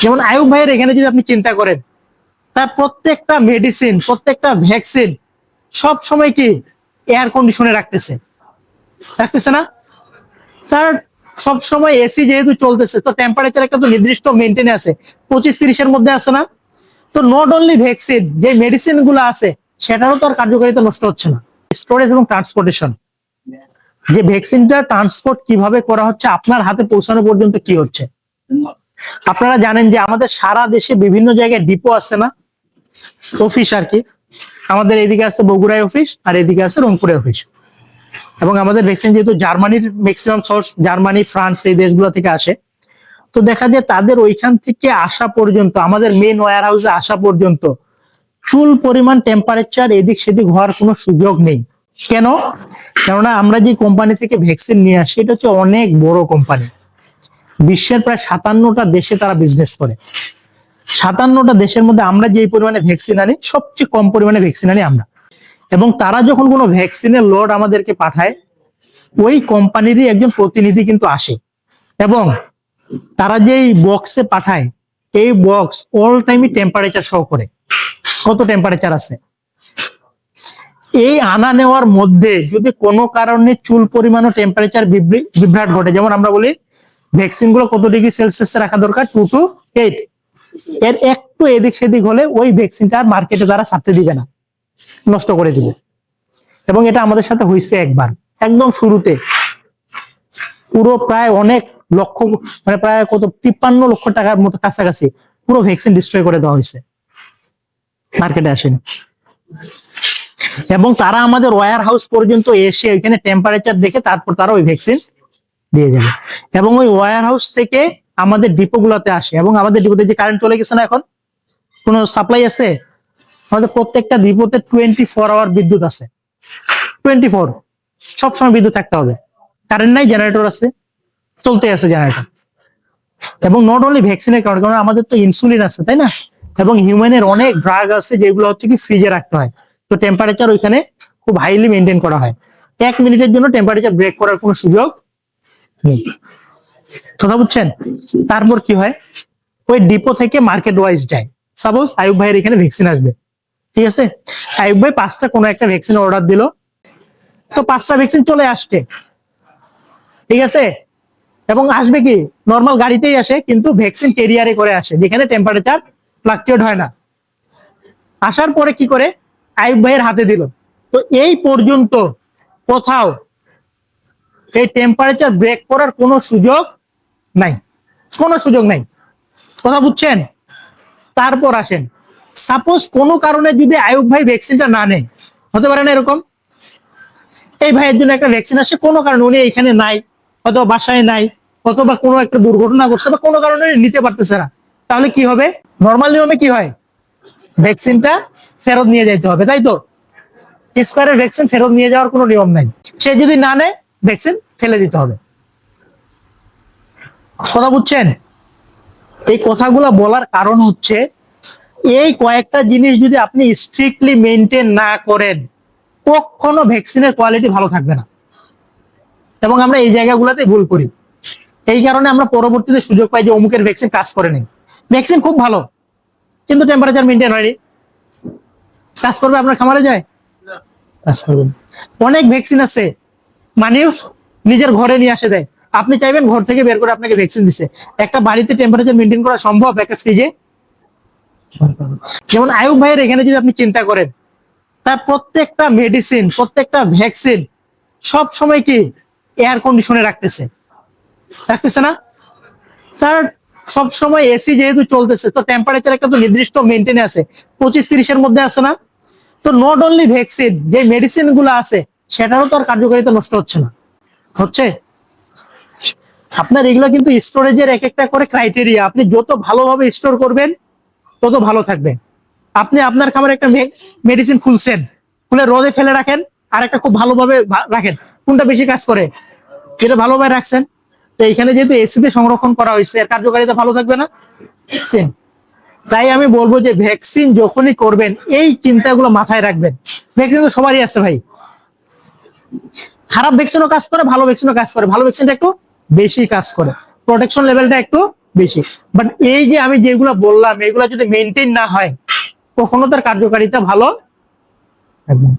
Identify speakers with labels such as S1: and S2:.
S1: যেমন আয়ুব ভাইয়ের এখানে যদি আপনি চিন্তা করেন, তার প্রত্যেকটা মেডিসিন প্রত্যেকটা ভ্যাকসিন সব সময় কি এয়ার কন্ডিশনে রাখতেছে। রাখতেছে না? তার সব সময় এসি যেহেতু চলতেছে, তো টেম্পারেচার একটা তো নির্দিষ্ট মেনটেনে আছে। পঁচিশ তিরিশের মধ্যে আছে না? তো নট অনলি ভ্যাকসিন যে মেডিসিনগুলো আছে, সেটারও তো আর কার্যকারিতা নষ্ট হচ্ছে না। স্টোরেজ এবং ট্রান্সপোর্টেশন যে ভ্যাকসিনটা ট্রান্সপোর্ট কীভাবে করা হচ্ছে, আপনার হাতে পৌঁছানো পর্যন্ত কি হচ্ছে? আপনারা জানেন যে আমাদের সারা দেশে বিভিন্ন জায়গায় ডিপো আছে না? অফিস আর কি। আমাদের এদিকে আছে বগুড়ায় অফিস আর এদিকে আছে রংপুরে অফিস এবং আমাদের ভ্যাকসিন যেহেতু জার্মানির ম্যাক্সিমাম সোর্স জার্মানি ফ্রান্স এই দেশগুলো থেকে আসে। তো দেখা যায় তাদের ওইখান থেকে আসা পর্যন্ত, আমাদের মেন ওয়ার হাউসে আসা পর্যন্ত চুল পরিমাণ টেম্পারেচার এদিক সেদিক হওয়ার কোনো সুযোগ নেই। কেন? কেননা আমরা যে কোম্পানি থেকে ভ্যাকসিন নিয়ে আসি, এটা হচ্ছে অনেক বড় কোম্পানি বিশ্বের প্রায় সাতান্নটা দেশে তারা বিজনেস করে। সাতান্নটা দেশের মধ্যে আমরা যে পরিমাণে ভ্যাকসিন আনি, সবচেয়ে কম পরিমাণে ভ্যাকসিন আনি আমরা। এবং তারা যখন কোনো ভ্যাকসিনের লোড আমাদেরকে পাঠায়, ওই কোম্পানিরই একজন প্রতিনিধি কিন্তু আসে। এবং তারা যেই বক্সে পাঠায়, এই বক্স অল টাইমই টেম্পারেচার শো করে। কত টেম্পারেচার আছে? এই আনা নেওয়ার মধ্যে যদি কোনো কারণে চুল পরিমাণ টেম্পারেচার বিভ্রাট ঘটে, যেমন আমরা বলি ভ্যাকসিনগুলো কত ডিগ্রি সেলসিয়াসে রাখা দরকার? টু টু এইট এর একটু এদিক সেদিক হলে ওই ভ্যাকসিনটা আর মার্কেটে তারা ছাড়তে দিবে না। নষ্ট করে দিবে। এবং এটা আমাদের সাথে হয়েছে একবার। একদম শুরুতে। পুরো প্রায় অনেক লক্ষ মানে প্রায় কত, তিপ্পান্ন লক্ষ টাকার মতো কাছাকাছি পুরো ভ্যাকসিন ডিস্ট্রয় করে দেওয়া হয়েছে। মার্কেটে আসেনি। এবং তারা আমাদের ওয়্যার হাউস পর্যন্ত এসে ওইখানে টেম্পারেচার দেখে তারপর তারা ওই ভ্যাকসিন দিয়ে যাবে। এবং ওই ওয়্যার হাউস থেকে আমাদের ডিপো গুলাতে আসে। এবং আমাদের ডিপোতে যে কারেন্ট চলে গেছে না এখন? কোনো সাপ্লাই আছে? আমাদের প্রত্যেকটা ডিপোতে টোয়েন্টি ফোর আওয়ার বিদ্যুৎ আছে। টোয়েন্টি ফোর সবসময় বিদ্যুৎ থাকতে হবে। কারেন্ট নাই জেনারেটর আছে। চলতে আছে জেনারেটর এবং নট অনলি ভ্যাকসিনের কারণে, কারণ আমাদের তো ইনসুলিন আছে, তাই না? এবং হিউম্যানের অনেক ড্রাগ আছে, যেগুলো হচ্ছে কি ফ্রিজে রাখতে হয়। তো টেম্পারেচার ওইখানে খুব হাইলি মেনটেন করা হয়। এক মিনিটের জন্য টেম্পারেচার ব্রেক করার কোনো সুযোগ কথা বুঝছেন? তারপর কি হয়? ওই ডিপো থেকে মার্কেট ওয়াইজ যায়। সাপোজ আয়ুব ভাইয়ের এখানে ভ্যাকসিন আসবে। ঠিক আছে? আয়ুব ভাই পাঁচটা কোনো একটা ভ্যাকসিন অর্ডার দিল। তো পাঁচটা ভ্যাকসিন চলে আসছে। ঠিক আছে? এবং আসবে কি? নর্মাল গাড়িতেই আসে, কিন্তু ভ্যাকসিন ক্যারিয়ারে করে আসে, যেখানে টেম্পারেচার ফ্লাকচুয়েট হয় না। আসার পরে কি করে? আয়ুব ভাইয়ের হাতে দিল। তো এই পর্যন্ত কোথাও এই টেম্পারেচার ব্রেক করার কোনো সুযোগ নাই। কোনো সুযোগ নাই। কথা বুঝছেন? তারপর আসেন। সাপোজ কোনো কারণে যদি আয়ুব ভাই ভ্যাকসিনটা না নেয়, হতে পারে না এরকম? এই ভাইয়ের জন্য একটা ভ্যাকসিন আসে, কোনো কারণে উনি এখানে নাই, অথবা বাসায় নাই, অথবা কোনো একটা দুর্ঘটনা ঘটছে বা কোনো কারণে নিতে পারতেছে না। তাহলে কি হবে? নর্মাল নিয়মে কি হয়? ভ্যাকসিনটা ফেরত নিয়ে যাইতে হবে, তাই তো? স্কোয়ারের ভ্যাকসিন ফেরত নিয়ে যাওয়ার কোনো নিয়ম নাই। সে যদি না নেয় ভ্যাকসিন ফেলে দিতে হবে। কথা বুঝছেন? এই কথাগুলো বলার কারণ হচ্ছে এই কয়েকটা জিনিস যদি আপনি স্ট্রিক্টলি মেনটেন না করেন কখনো ভ্যাকসিনের কোয়ালিটি ভালো থাকবে না। এবং আমরা এই জায়গাগুলোতে ভুল করি। এই কারণে আমরা পরবর্তীতে সুযোগ পাই যে অমুকের ভ্যাকসিন কাজ করে নেই। ভ্যাকসিন খুব ভালো কিন্তু টেম্পারেচার মেনটেন হয়নি। কাজ করবে আপনার খামারে যায়? কাজ করবে না। অনেক ভ্যাকসিন আছে মানুষ নিজের ঘরে নিয়ে আসে দেয়। আপনি চাইবেন ঘর থেকে বের করে আপনাকে ভ্যাকসিন দিছে। একটা বাড়িতে টেম্পারেচার মেনটেন করা সম্ভব, একটা ফ্রিজে যেমন আয়ুব ভাইয়ের এখানে যদি আপনি চিন্তা করেন, তার প্রত্যেকটা মেডিসিন প্রত্যেকটা ভ্যাকসিন সব সময় কি এয়ার কন্ডিশনে রাখতেছে। রাখতেছে না? তার সব সময় এসি যেহেতু চলতেছে, তো টেম্পারেচার একটা তো নির্দিষ্ট মেনটেনে আছে। পঁচিশ তিরিশের মধ্যে আছে না? তো নট অনলি ভ্যাকসিন যে মেডিসিনগুলো আছে সেটারও তো আর কার্যকারিতা নষ্ট হচ্ছে না। হচ্ছে? আপনার এগুলো কিন্তু স্টোরেজের এক একটা করে ক্রাইটেরিয়া আপনি যত ভালোভাবে স্টোর করবেন, তত ভালো থাকবে। আপনি আপনার খামারে একটা মেডিসিন খুলছেন, খুলে রোদে ফেলে রাখেন, আর একটা খুব ভালোভাবে রাখেন। কোনটা বেশি কাজ করে? যেটা ভালোভাবে রাখছেন। তো এখানে যেহেতু এসিতে সংরক্ষণ করা হয়েছে, এর কার্যকারিতা ভালো থাকবে না. তাই আমি বলব যে ভ্যাকসিন যখনই করবেন, এই চিন্তাগুলো মাথায় রাখবেন। ভ্যাকসিন তো সবারই আছে ভাই। খারাপ ভ্যাকসিনও কাজ করে, ভালো ভ্যাকসিনও কাজ করে। ভালো ভ্যাকসিনটা একটু বেশি কাজ করে। প্রোটেকশন লেভেলটা একটু বেশি। বাট এই যে আমি যেগুলো বললাম, এগুলো যদি মেনটেন না হয়, কখনো তার কার্যকারিতা ভালো না।